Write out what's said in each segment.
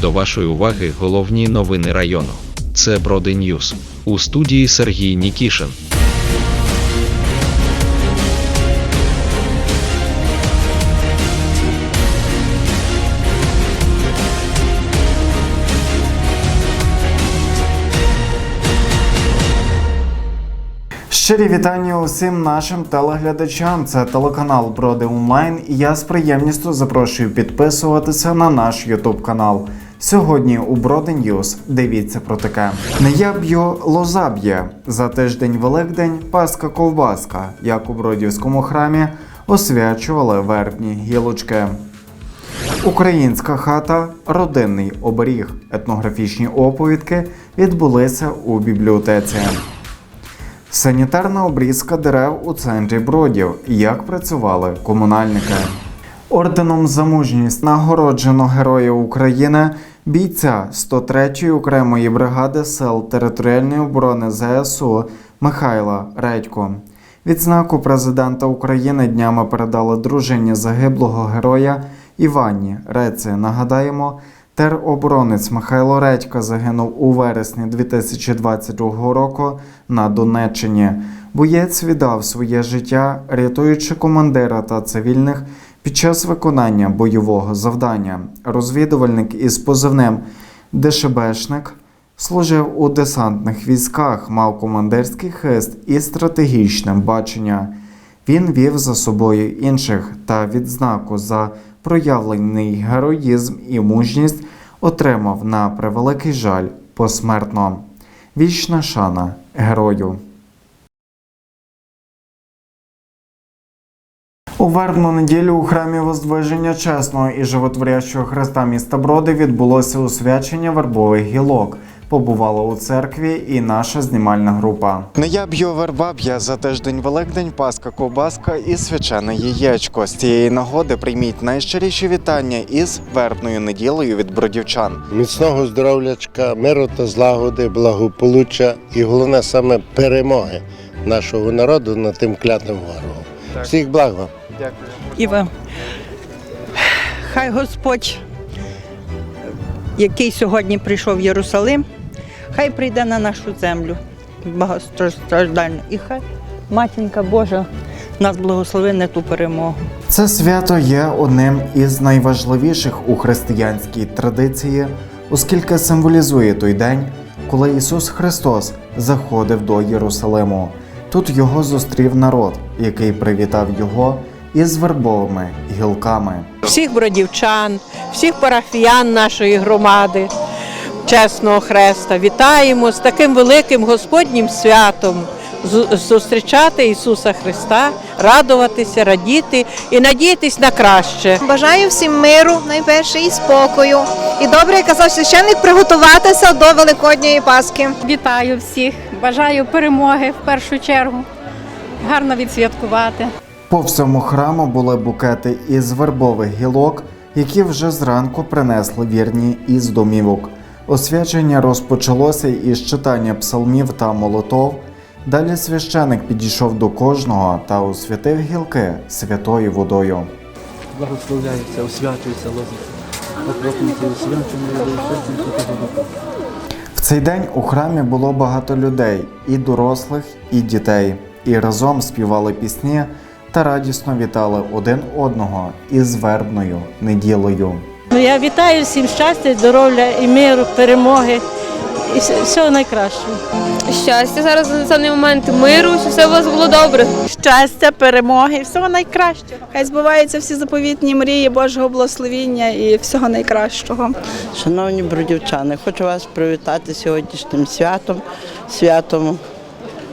До вашої уваги головні новини району. Це Броди Ньюс. У студії Сергій Нікішин. Щирі вітання усім нашим телеглядачам. Це телеканал Броди Онлайн. І я з приємністю запрошую підписуватися на наш Ютуб канал. Сьогодні у Броди Ньюс дивіться про таке. Не я б'ю, лоза. За тиждень Великдень Паска ковбаска, як у Бродівському храмі освячували вербні гілочки. Українська хата родинний оберіг. Етнографічні оповідки відбулися у бібліотеці. Санітарна обрізка дерев у центрі Бродів. Як працювали комунальники? Орденом за мужність нагороджено Героя України, бійця 103-ї окремої бригади сил територіальної оборони ЗСУ Михайла Редько. Відзнаку президента України днями передали дружині загиблого героя Іванні Реці. Нагадаємо, тероборонець Михайло Редько загинув у вересні 2022 року на Донеччині. Боєць віддав своє життя, рятуючи командира та цивільних під час виконання бойового завдання. Розвідувальник із позивним ДШБшник служив у десантних військах, мав командирський хист і стратегічне бачення. Він вів за собою інших та відзнаку за проявлений героїзм і мужність отримав на превеликий жаль посмертно. Вічна шана герою. У вербну неділю у храмі Воздвиження Чесного і Животворящого Христа міста Броди відбулося освячення вербових гілок. Побувала у церкві і наша знімальна група. Не я б'ю верба б'є за тиждень Великдень, Паска, ковбаска і свячене яєчко. З цієї нагоди прийміть найщиріші вітання із вербною неділею від бродівчан. Міцного здоров'ячка, миру та злагоди, благополуччя і головне саме перемоги нашого народу над тим клятим ворогом. Всіх благ вам! Дякую. І вам. Хай Господь, який сьогодні прийшов в Єрусалим, хай прийде на нашу землю багатостраждальну. І хай матінка Божа нас благослови на ту перемогу. Це свято є одним із найважливіших у християнській традиції, оскільки символізує той день, коли Ісус Христос заходив до Єрусалиму. Тут його зустрів народ, який привітав його із вербовими гілками. всіх бродівчан, всіх парафіян нашої громади, чесного хреста. Вітаємо з таким великим Господнім святом. Зустрічати Ісуса Христа, радуватися, радіти і надіятись на краще. Бажаю всім миру, найперше і спокою. І добре, як казав священник, приготуватися до Великодньої Пасхи. Вітаю всіх, бажаю перемоги в першу чергу. Гарно відсвяткувати. По всьому храму були букети із вербових гілок, які вже зранку принесли вірні із домівок. Освячення розпочалося із читання псалмів та молотов. Далі священик підійшов до кожного та освятив гілки святою водою. благословляється, освячується лозиця. В цей день у храмі було багато людей, і дорослих, і дітей, і разом співали пісні та радісно вітали один одного із вербною неділею. Ну, я вітаю всім щастя, здоров'я і миру, перемоги і всього найкращого. щастя зараз на даний момент миру, щоб все у вас було добре. Щастя, перемоги, всього найкращого. Хай збуваються всі заповітні мрії Божого благословіння і всього найкращого. Шановні бродівчани, хочу вас привітати сьогоднішнім святом, святом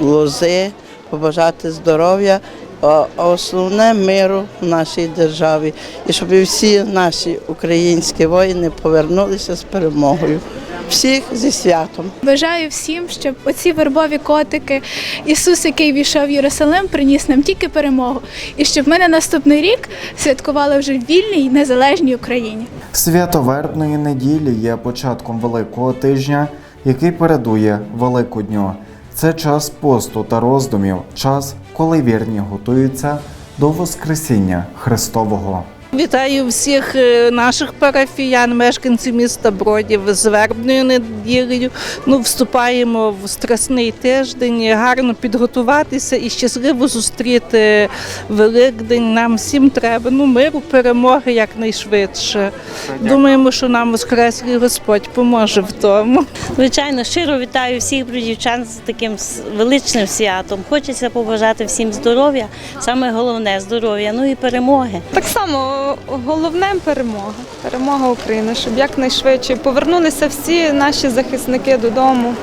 лози, побажати здоров'я, а а основне миру в нашій державі. І щоб всі наші українські воїни повернулися з перемогою. Всіх зі святом. Бажаю всім, щоб оці вербові котики, Ісус, який війшов в Єрусалим, приніс нам тільки перемогу. І щоб ми на наступний рік святкували вже в вільній незалежній Україні. Свято вербної неділі є початком Великого тижня, який передує Великодню. Це час посту та роздумів, час, коли вірні готуються до Воскресіння Христового. Вітаю всіх е, наших парафіян, мешканців міста Бродів з вербною неділею. Ну, вступаємо в страсний тиждень, гарно підготуватися і щасливо зустріти Великдень. Нам всім треба ну, миру, перемоги якнайшвидше. Думаємо, що нам Воскреслий Господь поможе в тому. Звичайно, щиро вітаю всіх бродівчан з таким величним святом. Хочеться побажати всім здоров'я, саме головне здоров'я, ну і перемоги. Так само головне перемога. Перемога України, щоб якнайшвидше повернулися всі наші захисники додому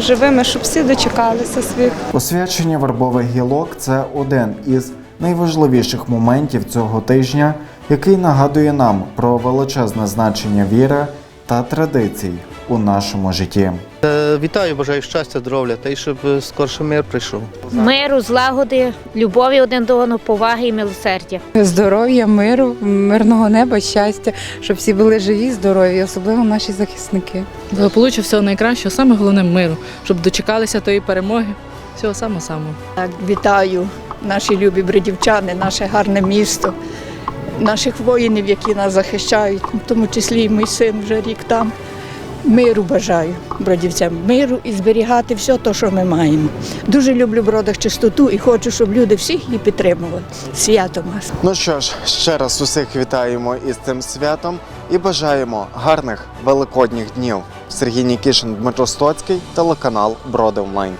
живими, щоб всі дочекалися своїх. Освячення вербових гілок це один із найважливіших моментів цього тижня, який нагадує нам про величезне значення віри та традицій у нашому житті. Е, Вітаю, бажаю щастя, здоров'я та й щоб е, скорше мир прийшов. Миру, злагоди, любові один до одного, поваги і милосердя. Здоров'я, миру, мирного неба, щастя, щоб всі були живі, здорові, особливо наші захисники. Благополуччя всього найкращого, саме головне миру, щоб дочекалися тої перемоги. Всього самого самого. Вітаю наші любі бродівчани, наше гарне місто, наших воїнів, які нас захищають, в тому числі і мій син вже рік там. Миру бажаю бродівцям, миру і зберігати все те, що ми маємо. Дуже люблю в бродах чистоту і хочу, щоб люди всіх її підтримували. Святом вас! Ну що ж, ще раз усіх вітаємо із цим святом і бажаємо гарних великодніх днів. Сергій Нікішин, Дмитро Стоцький, телеканал Броди Онлайн.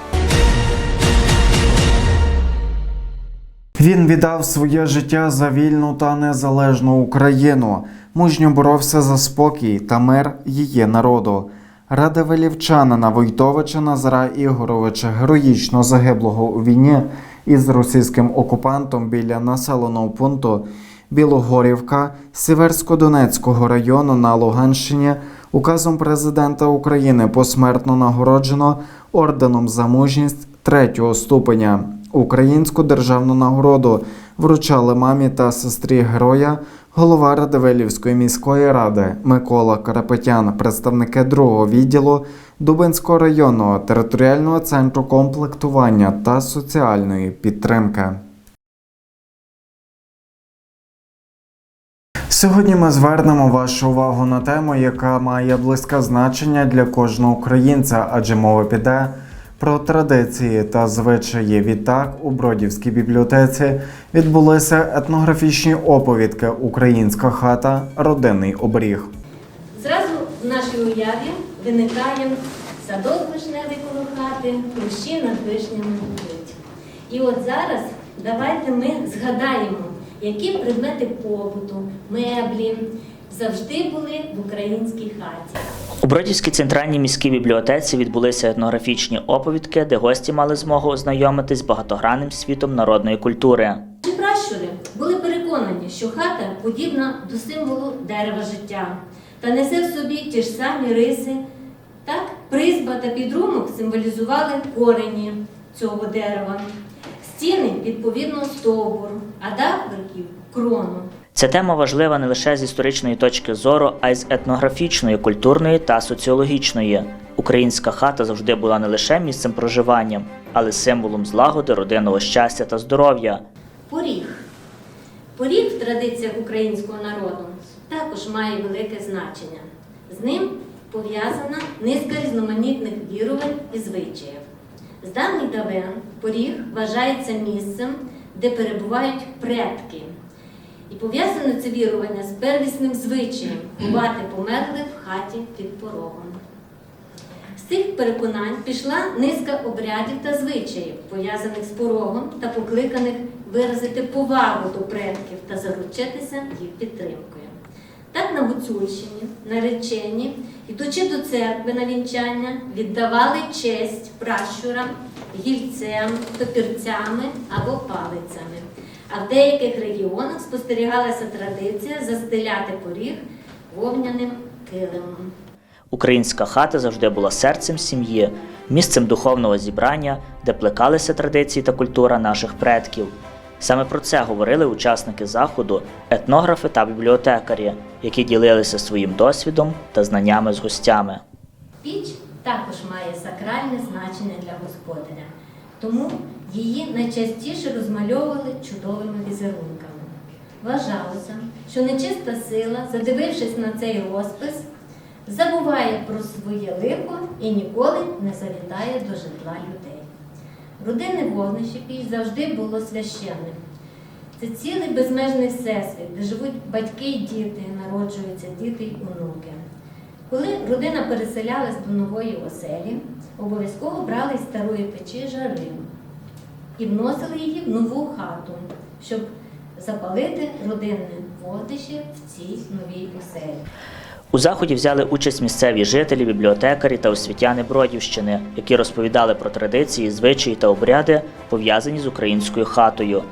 Він віддав своє життя за вільну та незалежну Україну, мужньо боровся за спокій та мир її народу. Ради велівчанина Войтовича Назара Ігоровича, героїчно загиблого у війні із російським окупантом біля населеного пункту Білогорівка Сіверсько-Донецького району на Луганщині, указом президента України посмертно нагороджено орденом за мужність третього ступеня. Українську державну нагороду вручали мамі та сестрі героя, голова Радивилівської міської ради Микола Карапетян, представники другого відділу Дубинського районного територіального центру комплектування та соціальної підтримки. Сьогодні ми звернемо вашу увагу на тему, яка має близьке значення для кожного українця, адже мова піде про традиції та звичаї. Відтак у Бродівській бібліотеці відбулися етнографічні оповідки Українська хата, родинний оберіг. Зразу в нашій уяві виникає садок вишневий коло хати, кущі над вишнями гудуть. І от зараз давайте ми згадаємо, які предмети побуту, меблі завжди були в українській хаті. У Бродівській центральній міській бібліотеці відбулися етнографічні оповідки, де гості мали змогу ознайомитись з багатогранним світом народної культури. Пращури були переконані, що хата подібна до символу дерева життя та несе в собі ті ж самі риси. Так, призьба та підрумок символізували корені цього дерева, стіни відповідно стовбур, а дах верхів крону. Ця тема важлива не лише з історичної точки зору, а й з етнографічної, культурної та соціологічної. Українська хата завжди була не лише місцем проживання, але символом злагоди, родинного щастя та здоров'я. Поріг. Поріг в традиціях українського народу також має велике значення. З ним пов'язана низка різноманітних вірувань і звичаїв. З давніх давен поріг вважається місцем, де перебувають предки. І пов'язане це вірування з первісним звичаєм ховати померлих в хаті під порогом. З цих переконань пішла низка обрядів та звичаїв, пов'язаних з порогом та покликаних виразити повагу до предків та заручитися їх підтримкою. Так на Гуцульщині, наречені, йдучи до церкви на вінчання, віддавали честь пращурам, гільцем, топірцями або палицями. А в деяких регіонах спостерігалася традиція застеляти поріг вогняним килимом. Українська хата завжди була серцем сім'ї, місцем духовного зібрання, де плекалися традиції та культура наших предків. Саме про це говорили учасники заходу, етнографи та бібліотекарі, які ділилися своїм досвідом та знаннями з гостями. Піч також має сакральне значення для господаря, тому її найчастіше розмальовували чудовими візерунками. вважалося, що нечиста сила, задивившись на цей розпис, забуває про своє лихо і ніколи не завітає до житла людей. Родинне вогнище піч завжди було священним. Це цілий безмежний всесвіт, де живуть батьки й діти, народжуються діти й онуки. Коли родина переселялась до нової оселі, обов'язково брали із старої печі жарину і вносили її в нову хату, щоб запалити родинне вогнище в цій новій оселі. У заході взяли участь місцеві жителі, бібліотекарі та освітяни Бродівщини, які розповідали про традиції, звичаї та обряди, пов'язані з українською хатою.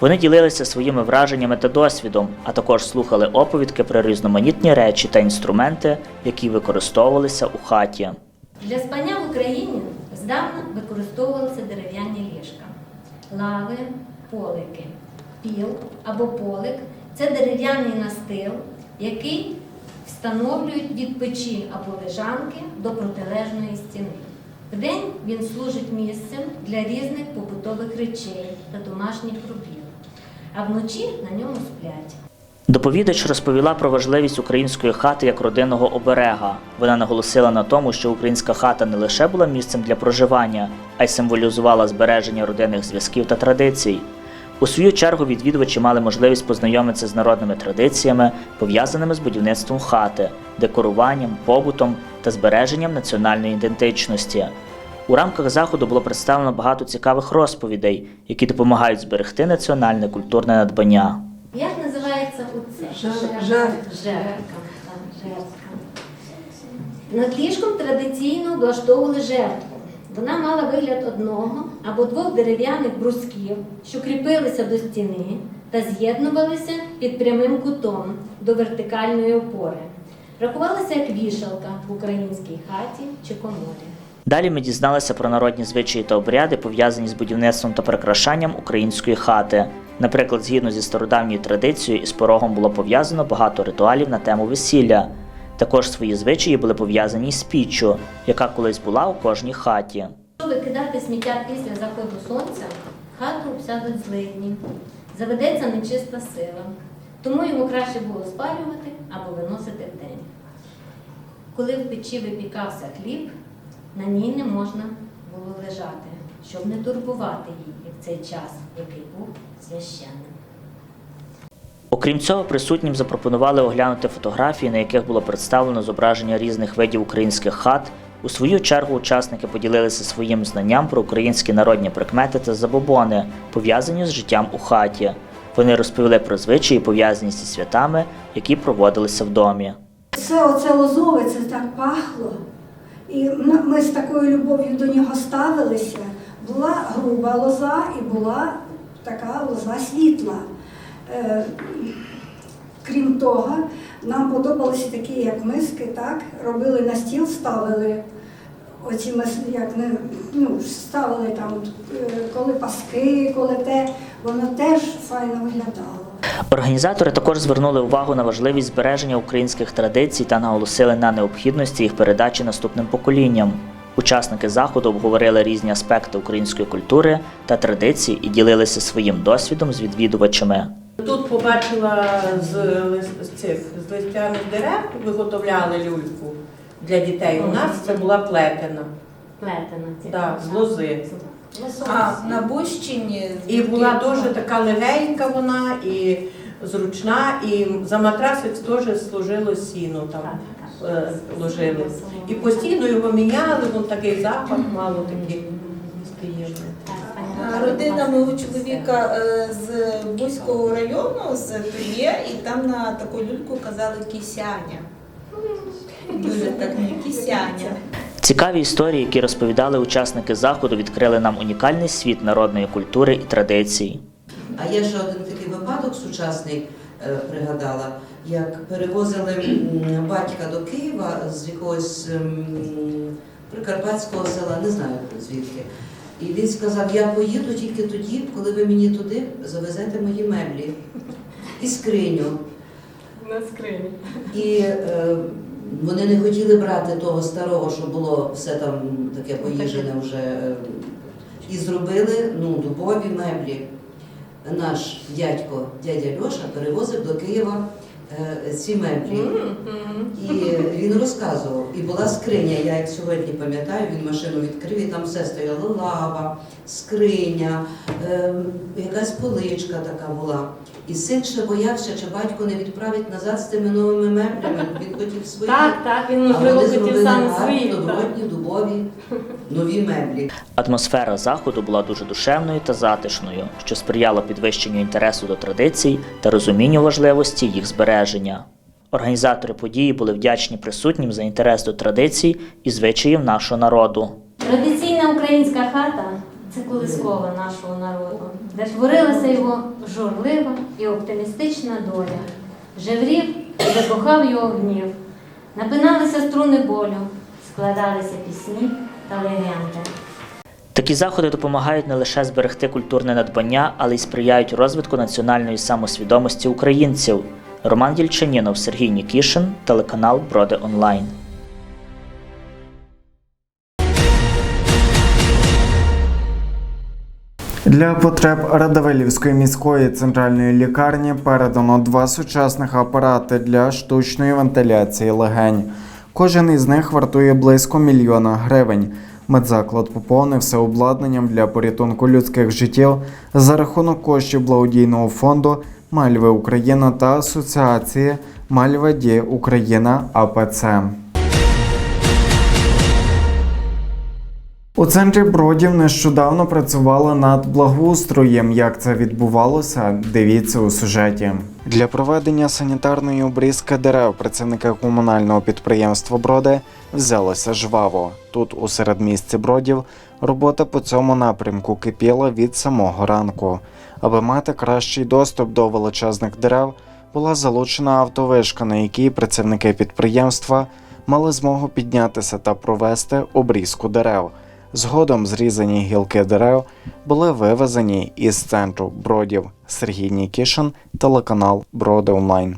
Вони ділилися своїми враженнями та досвідом, а також слухали оповідки про різноманітні речі та інструменти, які використовувалися у хаті. Для спання в Україні здавна використовувалися ліжка, лави, полики. Піл або полик це дерев'яний настил, який встановлюють від печі або лежанки до протилежної стіни. Вдень він служить місцем для різних побутових речей та домашніх робіт, а вночі на ньому сплять. Доповідач розповіла про важливість української хати як родинного оберега. Вона наголосила на тому, що українська хата не лише була місцем для проживання, а й символізувала збереження родинних зв'язків та традицій. У свою чергу відвідувачі мали можливість познайомитися з народними традиціями, пов'язаними з будівництвом хати, декоруванням, побутом та збереженням національної ідентичності. У рамках заходу було представлено багато цікавих розповідей, які допомагають зберегти національне культурне надбання. Як називається оце? Жерка. Над ліжком традиційно облаштовували жертву. Вона мала вигляд одного або двох дерев'яних брусків, що кріпилися до стіни та з'єднувалися під прямим кутом до вертикальної опори. Рахувалася як вішалка в українській хаті чи коморі. Далі ми дізналися про народні звичаї та обряди, пов'язані з будівництвом та прикрашанням української хати. Наприклад, згідно зі стародавньою традицією, із порогом було пов'язано багато ритуалів на тему весілля. Також свої звичаї були пов'язані із піччю, яка колись була у кожній хаті. Якщо викидати сміття після заходу сонця, хату обсядуть злидні, заведеться нечиста сила. Тому йому краще було спалювати або виносити вдень. Коли в печі випікався хліб, на ній не можна було лежати, щоб не турбувати її в цей час, який був священним. Окрім цього, присутнім запропонували оглянути фотографії, на яких було представлено зображення різних видів українських хат. У свою чергу учасники поділилися своїм знанням про українські народні прикмети та забобони, пов'язані з життям у хаті. Вони розповіли про звичаї, пов'язані зі святами, які проводилися в домі. Це оце лозове, це так пахло. І ми з такою любов'ю до нього ставилися. Була груба лоза і була така лоза світла. Е, крім того, нам подобалися такі, як миски, так, робили на стіл, ставили оці мис, як не, ну, ставили там, е, коли паски, коли те, воно теж файно виглядало. Організатори також звернули увагу на важливість збереження українських традицій та наголосили на необхідності їх передачі наступним поколінням. Учасники заходу обговорили різні аспекти української культури та традицій і ділилися своїм досвідом з відвідувачами. Тут побачила з, цих з листяних дерев, виготовляли люльку для дітей. У нас це була плетена. Плетена. Да, з лози. А на Бущині І була дуже така легенька вона, і зручна, і за матрасик теж служило сіно там ложили. І постійно його міняли, він такий запах мало такий приємний. А Родина мого чоловіка е, з Бузького району, з Тує, і там на таку люльку казали кисяня. Дуже так не кисяня. Цікаві історії, які розповідали учасники заходу, відкрили нам унікальний світ народної культури і традицій. А є ще один такий випадок сучасний, е, пригадала, як перевозили батька до Києва з якогось прикарпатського села, не знаю звідки. І він сказав, я поїду тільки тоді, коли ви мені туди завезете мої меблі і скриню. На скрині. І е, вони не хотіли брати того старого, що було все там таке поїжене вже. е, І зробили ну, дубові меблі. наш дядько, дядя Льоша, перевозив до Києва ці меблі. І він розказував, і була скриня, я як сьогодні пам'ятаю, він машину відкрив, і там все стояло. Лава, скриня, е, якась поличка така була. І син ще боявся, чи батько не відправить назад з тими новими меблями. Він хотів свої. Так, так, він, можливо, хотів гарні, свої, добротні, дубові, нові меблі. Атмосфера заходу була дуже душевною та затишною, що сприяло підвищенню інтересу до традицій та розумінню важливості їх збереження. Організатори події були вдячні присутнім за інтерес до традицій і звичаїв нашого народу. Традиційна українська хата це колискова нашого народу, де творилася його журлива і оптимістична доля. Жеврів і закохав його гнів. Напиналися струни болю, складалися пісні та легенди. Такі заходи допомагають не лише зберегти культурне надбання, але й сприяють розвитку національної самосвідомості українців. Роман Єльчанінов, Сергій Нікішин, телеканал Броди Онлайн. Для потреб Радивилівської міської центральної лікарні передано два сучасних апарати для штучної вентиляції легень. Кожен із них вартує близько мільйона гривень. Медзаклад поповнився обладнанням для порятунку людських життів за рахунок коштів благодійного фонду Мальви Україна та Асоціації Мальва Ді Україна АПЦ. У центрі бродів нещодавно працювали над благоустроєм. Як це відбувалося, дивіться у сюжеті. Для проведення санітарної обрізки дерев працівники комунального підприємства Броди взялися жваво. Тут, у середмісті бродів, робота по цьому напрямку кипіла від самого ранку. Аби мати кращий доступ до величезних дерев, була залучена автовишка, на якій працівники підприємства мали змогу піднятися та провести обрізку дерев. Згодом зрізані гілки дерев були вивезені із центру бродів. Сергій Нікішин, телеканал Броди Онлайн.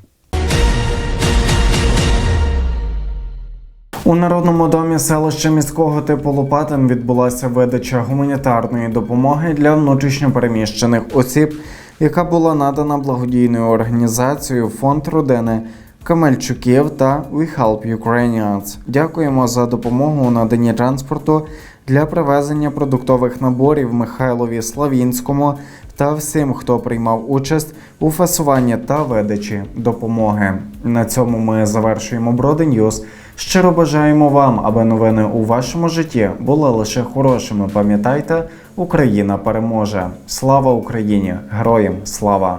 У народному домі селища міського типу Лопатин відбулася видача гуманітарної допомоги для внутрішньопереміщених осіб, яка була надана благодійною організацією Фонд родини Камельчуків та We Help Ukrainians. Дякуємо за допомогу у наданні транспорту для привезення продуктових наборів Михайлові Славінському та всім, хто приймав участь у фасуванні та видачі допомоги. На цьому ми завершуємо Броди Ньюз. Щиро бажаємо вам, аби новини у вашому житті були лише хорошими. Пам'ятайте, Україна переможе. Слава Україні! Героям слава!